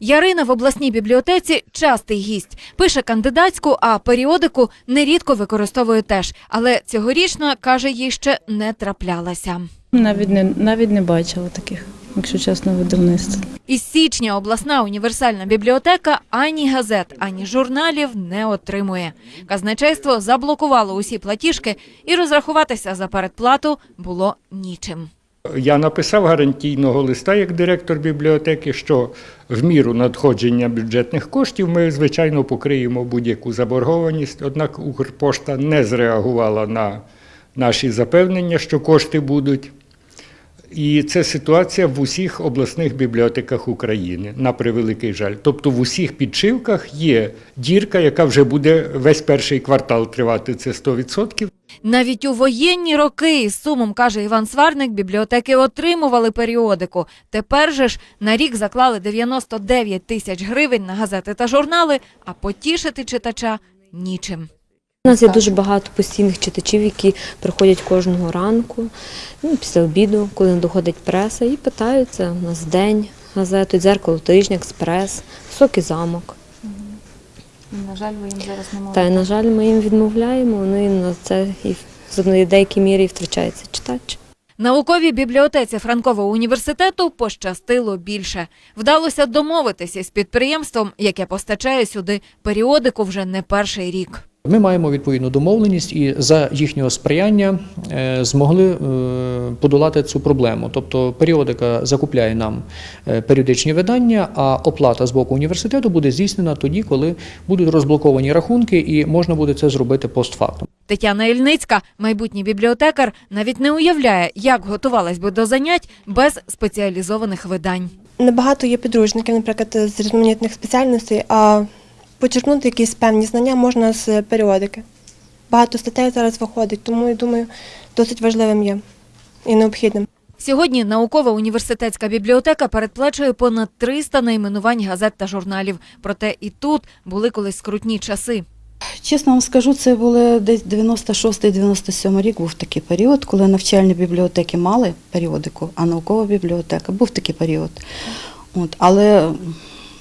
Ярина в обласній бібліотеці частий гість. Пише кандидатську, а періодику нерідко використовує теж. Але цьогорічна, каже, їй ще не траплялася. Навіть не навіть не бачила таких, якщо чесно, видавництв. Із січня обласна універсальна бібліотека ані газет, ані журналів не отримує. Казначейство заблокувало усі платіжки і розрахуватися за передплату було нічим. Я написав гарантійного листа як директор бібліотеки, що в міру надходження бюджетних коштів ми, звичайно, покриємо будь-яку заборгованість. Однак Укрпошта не зреагувала на наші запевнення, що кошти будуть. І це ситуація в усіх обласних бібліотеках України, на превеликий жаль. Тобто в усіх підшивках є дірка, яка вже буде весь перший квартал тривати, це 100%. Навіть у воєнні роки, із сумом каже Іван Сварник, бібліотеки отримували періодику. Тепер же ж на рік заклали 99 тисяч гривень на газети та журнали, а потішити читача нічим. У нас є дуже багато постійних читачів, які приходять кожного ранку, ну, після обіду, коли доходить преса, і питаються у нас день, газету, дзеркало, тижня, експрес, високий замок. На жаль, ви їм зараз не Та на жаль, ми їм відмовляємо, вони на це і з одної деякій мірі втрачається читач. Науковій бібліотеці Франкового університету пощастило більше. Вдалося домовитися з підприємством, яке постачає сюди періодику вже не перший рік. Ми маємо відповідну домовленість і за їхнього сприяння е, змогли е, подолати цю проблему. Тобто періодика закупляє нам е, періодичні видання, а оплата з боку університету буде здійснена тоді, коли будуть розблоковані рахунки, і можна буде це зробити постфактум. Тетяна Ільницька, майбутній бібліотекар, навіть не уявляє, як готувалась би до занять без спеціалізованих видань. Небагато є підручників, наприклад, з різноманітних спеціальностей, а почерпнути якісь певні знання можна з періодики. Багато статей зараз виходить, тому я думаю, досить важливим є і необхідним. Сьогодні наукова університетська бібліотека передплачує понад 300 найменувань газет та журналів. Проте і тут були колись скрутні часи. Чесно вам скажу, це були десь 96-97 рік був такий період, коли навчальні бібліотеки мали періодику, а наукова бібліотека був такий період. От, але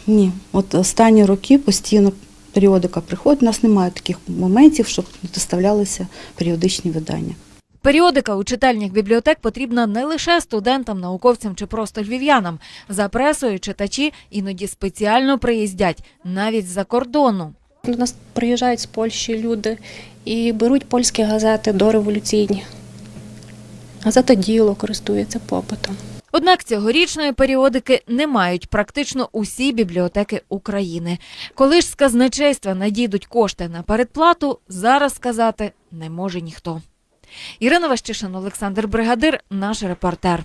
ні, от останні роки постійно періодика приходить. У нас немає таких моментів, щоб доставлялися періодичні видання. Періодика у читальнях бібліотек потрібна не лише студентам, науковцям чи просто львів'янам. За пресою читачі іноді спеціально приїздять навіть з-за кордону. До нас приїжджають з Польщі люди і беруть польські газети дореволюційні. Газета діло користується попитом. Однак цьогорічної періодики не мають практично усі бібліотеки України. Коли ж з казначейства надійдуть кошти на передплату, зараз сказати не може ніхто. Ірина Ващишин, Олександр Бригадир, наш репортер.